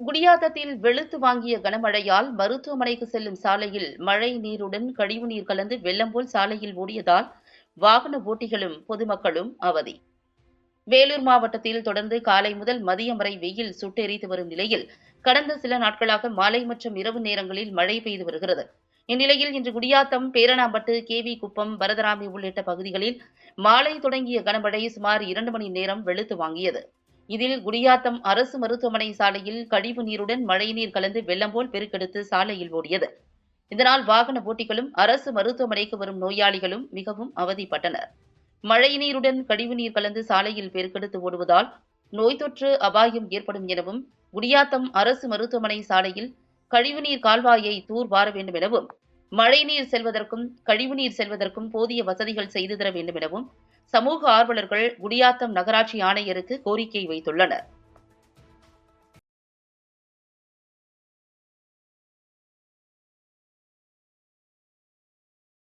குடியாத்தத்தில் வெளுத்து வாங்கிய கனமழையால் மருத்துவமனைக்கு செல்லும் சாலையில் மழை நீருடன் கழிவுநீர் கலந்து வெள்ளம் போல் சாலையில் ஓடியதால் வாகன ஓட்டிகளும் பொதுமக்களும் அவதி. வேலூர் மாவட்டத்தில் தொடர்ந்து காலை முதல் மதியம் வரை வெயில் சுட்டெரித்து வரும் நிலையில் கடந்த சில நாட்களாக மாலை மற்றும் இரவு நேரங்களில் மழை பெய்து வருகிறது. இந்நிலையில் இன்று குடியாத்தம் பேரணாம்பட்டு கேவி குப்பம் வரதராமி உள்ளிட்ட பகுதிகளில் மாலை தொடங்கிய கனமழை சுமார் இரண்டு மணி நேரம் வெளுத்து வாங்கியது. இதில் குடியாத்தம் அரசு மருத்துவமனை சாலையில் கழிவு நீருடன் மழைநீர் கலந்து வெள்ளம் போல் பெருக்கெடுத்து சாலையில் ஓடியது. இதனால் வாகன ஓட்டிகளும் அரசு மருத்துவமனைக்கு வரும் நோயாளிகளும் மிகவும் அவதிப்பட்டனர். மழைநீருடன் கழிவுநீர் கலந்து சாலையில் பெருக்கெடுத்து ஓடுவதால் நோய் தொற்று அபாயம் ஏற்படும் எனவும் குடியாத்தம் அரசு மருத்துவமனை சாலையில் கழிவுநீர் கால்வாயை தூர்வார வேண்டும் எனவும் மழைநீர் செல்வதற்கும் கழிவுநீர் செல்வதற்கும் போதிய வசதிகள் செய்து தர வேண்டும் எனவும் சமூக ஆர்வலர்கள் குடியாத்தம் நகராட்சி ஆணையருக்கு கோரிக்கை வைத்துள்ளனர்.